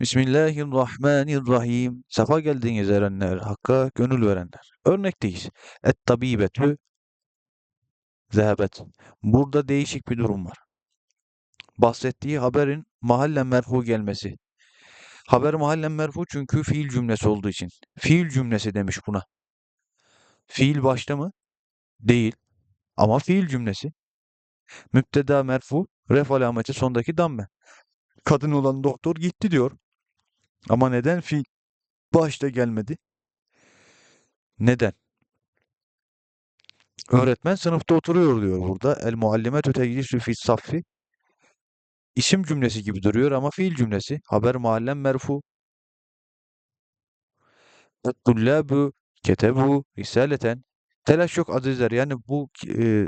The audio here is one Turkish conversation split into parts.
Bismillahirrahmanirrahim. Safa geldiniz erenler, hakka gönül verenler. Örnekteyiz. Et tabibetü zehebet. Burada değişik bir durum var. Bahsettiği haberin mahallen merfu gelmesi. Haber mahallen merfu çünkü fiil cümlesi olduğu için. Fiil cümlesi demiş buna. Fiil başta mı? Değil. Ama fiil cümlesi. Müpteda merfu, ref alameti sondaki damme. Kadın olan doktor gitti diyor. Ama neden fiil başta gelmedi? Neden? Öğretmen sınıfta oturuyor diyor burada. El muallimetü teclisü fis saffi. İsim cümlesi gibi duruyor ama fiil cümlesi. Haber mahallen merfu. Tullâbü ketebu risaleten. Telaş yok azizler. Yani bu e,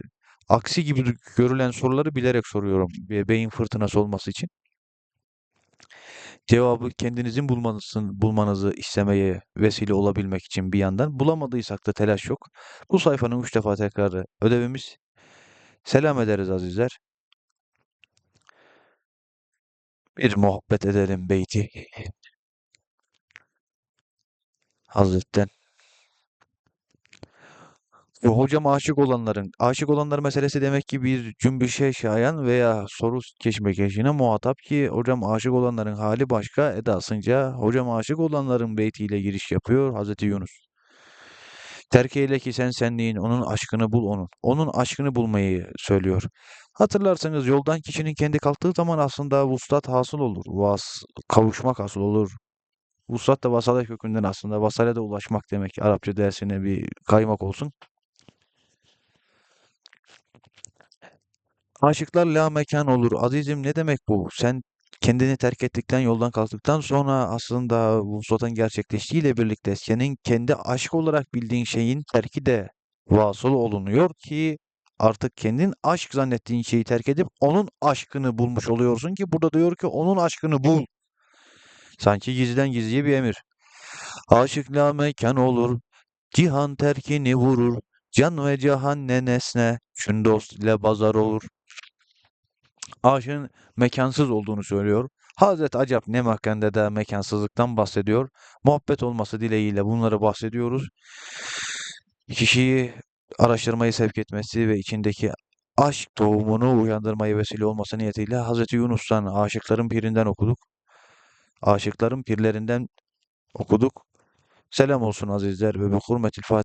aksi gibi görülen soruları bilerek soruyorum. Be- Beyin fırtınası olması için. Cevabı kendinizin bulmanızın, bulmanızı istemeye vesile olabilmek için bir yandan. Bulamadıysak da telaş yok. Bu sayfanın üç defa tekrarı ödevimiz. Selam ederiz azizler. Bir muhabbet edelim beyti. Hazretten. Ve hocam aşık olanların, aşık olanlar meselesi demek ki bir cümbüşe şayan veya soru keşmekeşine muhatap ki hocam aşık olanların hali başka edasınca hocam aşık olanların beytiyle giriş yapıyor Hazreti Yunus. Terk eyle ki sen senliğin, onun aşkını bul onun. Onun aşkını bulmayı söylüyor. Hatırlarsanız yoldan kişinin kendi kalktığı zaman aslında vuslat hasıl olur. Vas, kavuşmak hasıl olur. Vuslat da vasale kökünden aslında. Vasale de ulaşmak demek. Arapça dersine bir kaymak olsun. Aşıklar la mekan olur. Azizim ne demek bu? Sen kendini terk ettikten, yoldan kalktıktan sonra aslında vuslatın gerçekleştiğiyle birlikte senin kendi aşk olarak bildiğin şeyin terki de vasıl olunuyor ki artık kendin aşk zannettiğin şeyi terk edip onun aşkını bulmuş oluyorsun ki burada diyor ki onun aşkını bul. Sanki gizliden gizliye bir emir. Aşık la mekan olur. Cihan terkini vurur. Can ve cahan ne nesne. Çün dost ile pazar olur. Aşığın mekansız olduğunu söylüyor. Hazreti Acap ne makende de mekansızlıktan bahsediyor. Muhabbet olması dileğiyle bunları bahsediyoruz. Kişiyi araştırmayı sevk etmesi ve içindeki aşk tohumunu uyandırmayı vesile olması niyetiyle Hazreti Yunus'tan, aşıkların pirinden okuduk. Aşıkların pirlerinden okuduk. Selam olsun azizler ve bi hurmetil Fatiha.